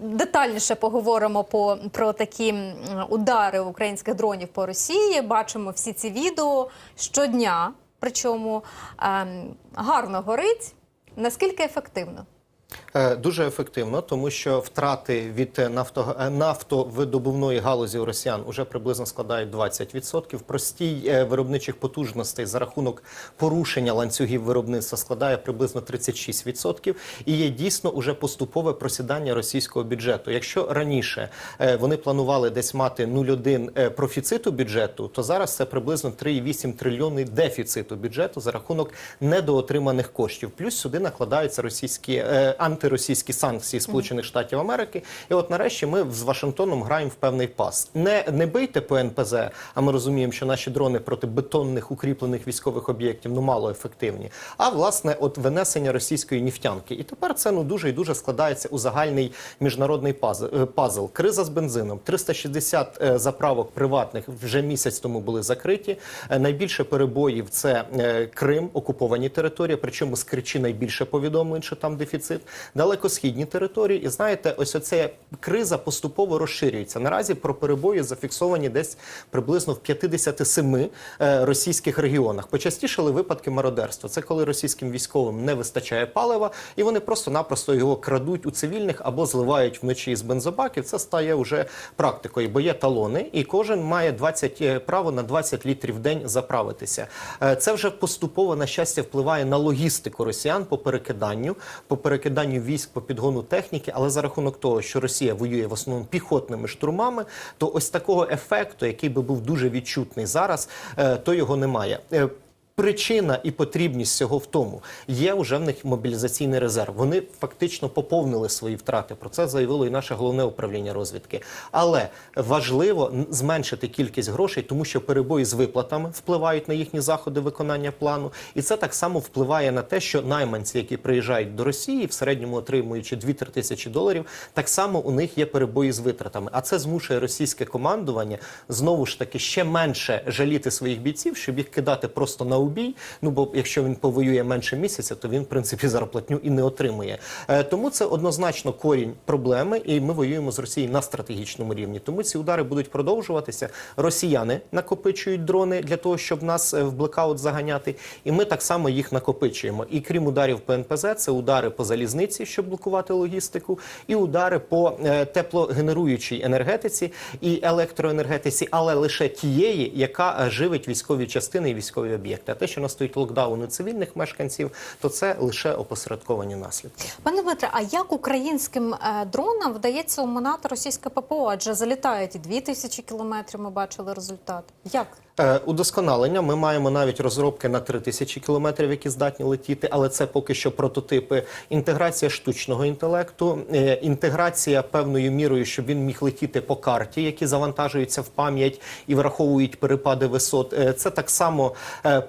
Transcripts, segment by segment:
детальніше поговоримо по про такі удари українських дронів по Росії. Бачимо всі ці відео щодня. Причому ем, гарно горить. Наскільки ефективно? Е, Дуже ефективно, тому що втрати від е, нафто, е, нафтовидобувної галузі у росіян уже приблизно складають 20%. Простій виробничих потужностей за рахунок порушення ланцюгів виробництва складає приблизно 36%. І є дійсно уже поступове просідання російського бюджету. Якщо раніше вони планували десь мати 0,1 е, профіциту бюджету, то зараз це приблизно 3,8 трильйони дефіциту бюджету за рахунок недоотриманих коштів. Плюс сюди накладаються російські антиросійські санкції Сполучених Штатів Америки. І от нарешті ми з Вашингтоном граємо в певний пас. Не, не бийте по НПЗ, а ми розуміємо, що наші дрони проти бетонних укріплених військових об'єктів ну мало ефективні. А власне, от винесення російської нефтянки. І тепер це ну дуже і дуже складається у загальний міжнародний пазл. е, пазл. Криза з бензином. 360 е, заправок приватних вже місяць тому були закриті. Е, Найбільше перебоїв це Крим, окуповані території. Причому з Кричі найбільше повідомлень, що там дефіцит. Далекосхідні території. І знаєте, ось оця криза поступово розширюється. Наразі про перебої зафіксовані десь приблизно в 57 е, російських регіонах. Почастішали випадки мародерства. Це коли російським військовим не вистачає палива, і вони просто-напросто його крадуть у цивільних або зливають вночі з бензобаків. Це стає вже практикою, бо є талони, і кожен має 20, е, право на 20 літрів в день заправитися. Е, Це вже поступово на щастя впливає на логістику росіян по перекиданню, по перекиданню військ, по підгону техніки. Але за рахунок того, що Росія воює в основному піхотними штурмами, то ось такого ефекту, який би був дуже відчутний зараз, е, то його немає. Причина і потрібність цього в тому є вже в них мобілізаційний резерв. Вони фактично поповнили свої втрати. Про це заявило і наше головне управління розвідки. Але важливо зменшити кількість грошей, тому що перебої з виплатами впливають на їхні заходи виконання плану, і це так само впливає на те, що найманці, які приїжджають до Росії, в середньому отримуючи 2-3 тисячі доларів, так само у них є перебої з витратами. А це змушує російське командування знову ж таки ще менше жаліти своїх бійців, щоб їх кидати просто на убій. Ну бо якщо він повоює менше місяця, то він в принципі зарплатню і не отримує. Е, тому це однозначно корінь проблеми, і ми воюємо з Росією на стратегічному рівні. Тому ці удари будуть продовжуватися. Росіяни накопичують дрони для того, щоб нас е, в блекаут заганяти, і ми так само їх накопичуємо. І крім ударів по НПЗ, це удари по залізниці, щоб блокувати логістику, і удари по е, теплогенеруючій енергетиці і електроенергетиці, але лише тієї, яка живить військові частини і військові об'єкти. Те, що настоїть локдауни цивільних мешканців, то це лише опосередковані наслідки. Пане Дмитре, а як українським е, дронам вдається оминати російське ППО? Адже залітають і 2000 кілометрів. Ми бачили результат. Як? Е, Удосконалення ми маємо навіть розробки на 3000 кілометрів, які здатні летіти, але це поки що прототипи. Інтеграція штучного інтелекту, е, інтеграція певною мірою, щоб він міг летіти по карті, які завантажуються в пам'ять і враховують перепади висот. Е, Це так само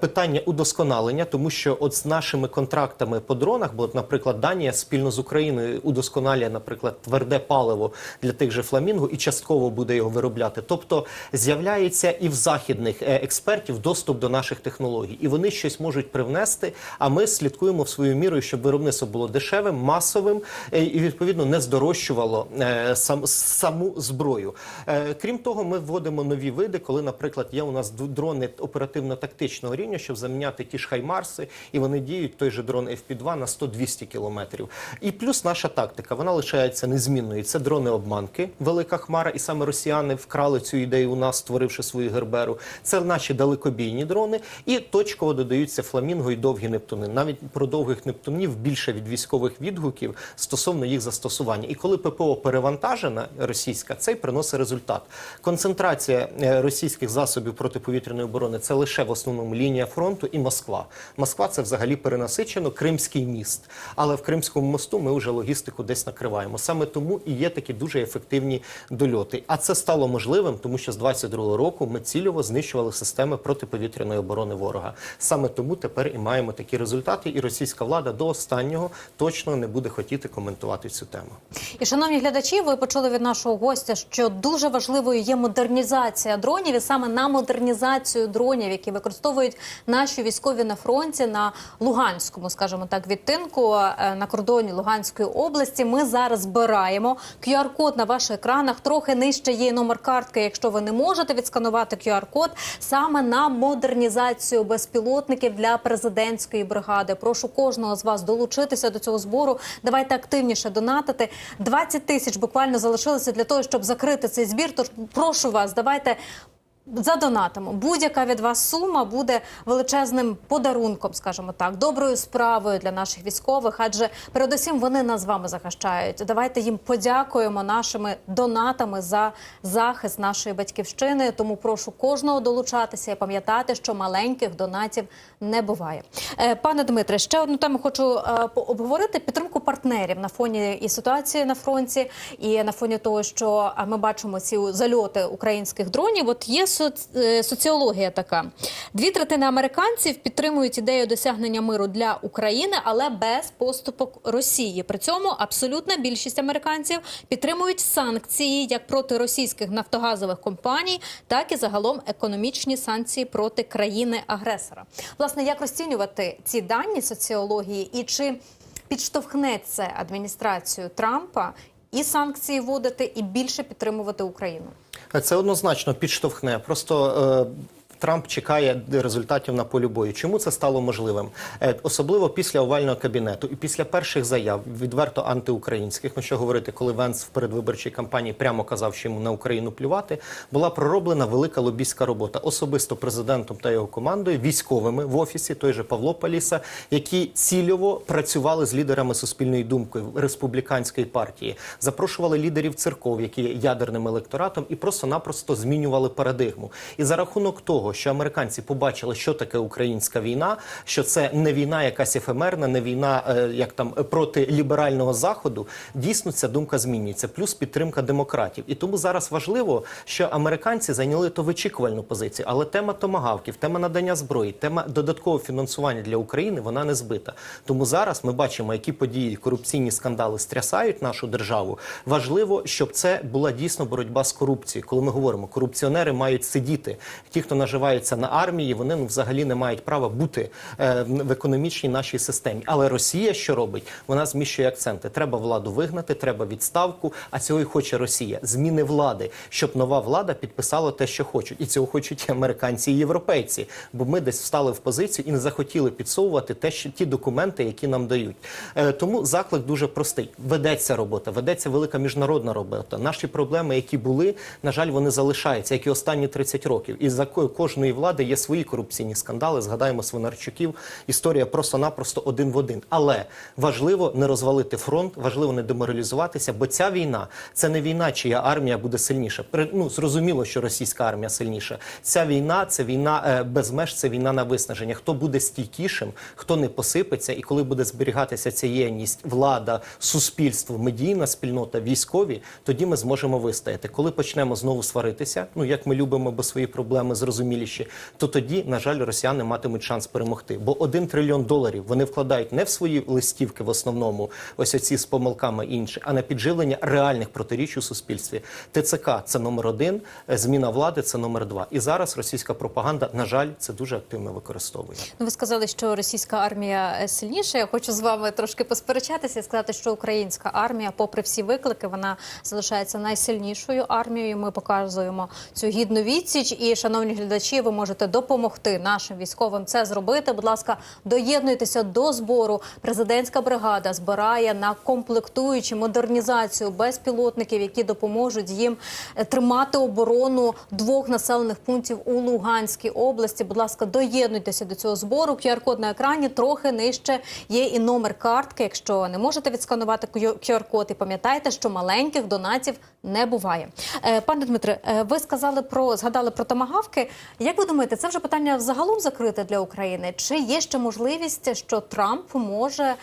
питання удосконалення, тому що от з нашими контрактами по дронах, бо, наприклад, Данія спільно з Україною удосконалює, наприклад, тверде паливо для тих же фламінго і частково буде його виробляти. Тобто з'являється і в західних е, експертів доступ до наших технологій, і вони щось можуть привнести. А ми слідкуємо в свою мірою, щоб виробництво було дешевим, масовим е, і відповідно не здорожчувало е, сам саму зброю. Крім того, ми вводимо нові види, коли, наприклад, є у нас дрони оперативно-тактичного рівня, щоб заміняти ті ж хаймарси, і вони діють той же дрон FP2 на 100-200 кілометрів. І плюс наша тактика, вона лишається незмінною. Це дрони-обманки, велика хмара, і саме росіяни вкрали цю ідею у нас, створивши свою герберу. Це наші далекобійні дрони, і точково додаються фламінго і довгі нептуни. Навіть про довгих нептунів більше від військових відгуків стосовно їх застосування. І коли ППО перевантажена російська, це й приносить результат. Концентрація е, російських засобів протиповітряної оборони це лише в основному лінія фронту і Москва. Москва це взагалі перенасичено Кримський міст. Але в Кримському мосту ми вже логістику десь накриваємо. Саме тому і є такі дуже ефективні дольоти. А це стало можливим, тому що з 22-го року ми цільово знищували знищували системи протиповітряної оборони ворога. Саме тому тепер і маємо такі результати, і російська влада до останнього точно не буде хотіти коментувати цю тему. І шановні глядачі, ви почули від нашого гостя, що дуже важливою є модернізація дронів, і саме на модернізацію дронів, які використовують наші військові на фронті на Луганському, скажімо так, відтинку е, на кордоні Луганської області. Ми зараз збираємо QR-код на ваших екранах. Трохи нижче є номер картки. Якщо ви не можете відсканувати QR-код, саме на модернізацію безпілотників для президентської бригади. Прошу кожного з вас долучитися до цього збору. Давайте активніше донатити. 20 тисяч буквально залишилося для того, щоб закрити цей збір. Тож прошу вас, давайте. Задонатимо. Будь-яка від вас сума буде величезним подарунком, скажімо так, доброю справою для наших військових, адже передусім вони нас з вами захищають. Давайте їм подякуємо нашими донатами за захист нашої батьківщини. Тому прошу кожного долучатися і пам'ятати, що маленьких донатів не буває. Е, Пане Дмитре, ще одну тему хочу е, обговорити підтримку партнерів на фоні і ситуації на фронті, і на фоні того, що ми бачимо ці зальоти українських дронів. От є е, соціологія така: дві третини американців підтримують ідею досягнення миру для України, але без поступок Росії. При цьому абсолютна більшість американців підтримують санкції як проти російських нафтогазових компаній, так і загалом економічні санкції проти країни-агресора. Власне, як розцінювати ці дані соціології і чи підштовхне це адміністрацію Трампа і санкції вводити, і більше підтримувати Україну? Це однозначно підштовхне. Просто е, Трамп чекає результатів на полі бою. Чому це стало можливим? Е, особливо після овального кабінету і після перших заяв, відверто антиукраїнських. Ну що говорити, коли Венс в передвиборчій кампанії прямо казав, що йому на Україну плювати, була пророблена велика лобістська робота особисто президентом та його командою, військовими в офісі, той же Павло Паліса, які цільово працювали з лідерами суспільної думки республіканської партії, запрошували лідерів церков, які є ядерним електоратом, і просто-напросто змінювали парадигму. І за рахунок того, що американці побачили, що таке українська війна, що це не війна, якась ефемерна, не війна, е, як там проти ліберального заходу, дійсно ця думка змінюється. Плюс підтримка демократів. І тому зараз важливо, що американці зайняли то вичікувальну позицію. Але тема томагавків, тема надання зброї, тема додаткового фінансування для України вона не збита. Тому зараз ми бачимо, які події, корупційні скандали стрясають нашу державу. Важливо, щоб це була дійсно боротьба з корупцією. Коли ми говоримо, корупціонери мають сидіти. Ті, хто наживається на армії, вони ну взагалі не мають права бути е, в економічній нашій системі. Але Росія що робить? Вона зміщує акценти. Треба владу вигнати, треба відставку. А цього і хоче Росія. Зміни влади, щоб нова влада підписала те, що хочуть, і цього хочуть і американці і європейці. Бо ми десь встали в позицію і не захотіли підсовувати те, що ті документи, які нам дають. Е, тому заклик дуже простий. Ведеться робота, ведеться велика міжнародна робота. Наші проблеми, які були, на жаль, вони залишаються, як і останні 30 років. І за ко- кожної влади є свої корупційні скандали. Згадаємо Свинарчуків. Історія просто-напросто один в один. Але важливо не розвалити фронт, важливо не деморалізуватися, бо ця війна це не війна, чия армія буде сильніша. Ну зрозуміло, що російська армія сильніша. Ця війна це війна е, без меж, це війна на виснаження. Хто буде стійкішим, хто не посипеться, і коли буде зберігатися ця єдність, влада, суспільство, медійна спільнота, військові, тоді ми зможемо вистояти. Коли почнемо знову сваритися, ну як ми любимо, бо свої проблеми зрозуміліші, то тоді, на жаль, росіяни матимуть шанс перемогти. Бо один трильйон доларів вони вкладають не в свої листівки, в основному, ось оці з помилками інші, а на підживлення реальних протиріч у суспільстві. ТЦК це номер один, е, зміна влади це номер два. І зараз російська пропаганда, на жаль, це дуже активно використовує. Ну, ви сказали, що російська армія е, сильніша. Я хочу з вами трошки посперечатися і сказати, що українська армія, попри всі виклики, вона залишається найсильнішою армією. Ми показуємо цю гідну відсіч. І, шановні глядачі, ви можете допомогти нашим військовим це зробити. Будь ласка, доєднуйтеся до збору. Президентська бригада збирає на комплектуючі модернізацію безпілотників, які допоможуть їм е, тримати оборону двох населених пунктів у Луганській області. Будь ласка, доєднуйтеся до цього збору. QR-код на екрані трохи нижче є і номер картки. Якщо не можете відсканувати QR-код, і пам'ятайте, що маленьких донатів не буває. Е, Пане Дмитре, е, ви сказали про згадали про томагавки. Як ви думаєте, це вже питання взагалом закрите для України? Чи є ще можливість, що Трамп може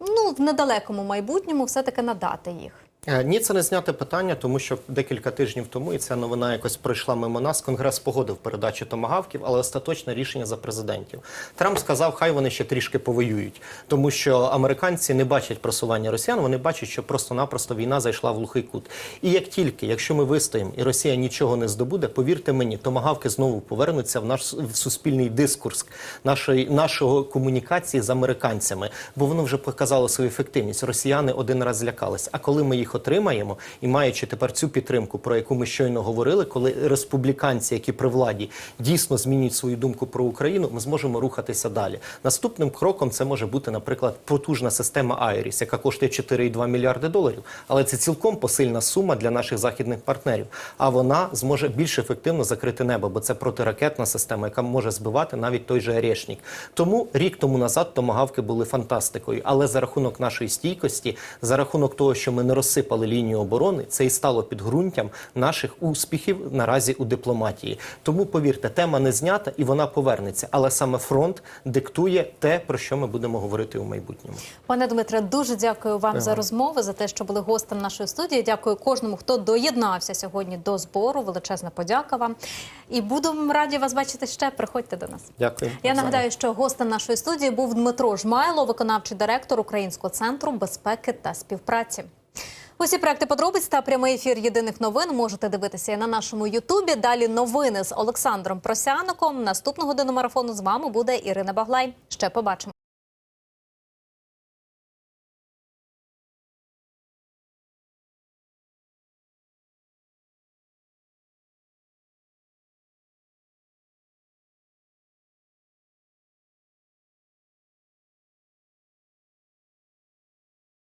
ну в недалекому майбутньому все таки надати їх? Е, Ні, це не зняте питання, тому що декілька тижнів тому і ця новина якось пройшла мимо нас. Конгрес погодив передачу томагавків, але остаточне рішення за президентів. Трамп сказав, хай вони ще трішки повоюють, тому що американці не бачать просування росіян. Вони бачать, що просто-напросто війна зайшла в глухий кут. І як тільки, якщо ми вистоїмо і Росія нічого не здобуде, повірте мені, томагавки знову повернуться в наш в суспільний дискурс нашої нашого комунікації з американцями, бо воно вже показало свою ефективність. Росіяни один раз злякались. А коли ми їх отримаємо, і маючи тепер цю підтримку, про яку ми щойно говорили, коли республіканці, які при владі дійсно змінюють свою думку про Україну, ми зможемо рухатися далі. Наступним кроком це може бути, наприклад, потужна система Айріс, яка коштує 4,2 мільярди доларів. Але це цілком посильна сума для наших західних партнерів. А вона зможе більш ефективно закрити небо, бо це протиракетна система, яка може збивати навіть той же Орешник. Тому рік тому назад томагавки були фантастикою. Але за рахунок нашої стійкості, за рахунок того, що ми не розсипали лінію оборони, це і стало підґрунтям наших успіхів наразі у дипломатії. Тому повірте, тема не знята і вона повернеться. Але саме фронт диктує те, про що ми будемо говорити у майбутньому. Пане Дмитре, дуже дякую вам за розмову, за те, що були гостем нашої студії. Дякую кожному, хто доєднався сьогодні до збору. Величезна подяка вам. І будемо раді вас бачити ще. Приходьте до нас. Дякую. Я нагадаю, що гостем нашої студії був Дмитро Жмайло, виконавчий директор Українського центру безпеки та співпраці. Усі проекти подробиць та прямий ефір єдиних новин можете дивитися і на нашому Ютубі. Далі новини з Олександром Просяником. Наступного годину марафону з вами буде Ірина Баглай. Ще побачимо.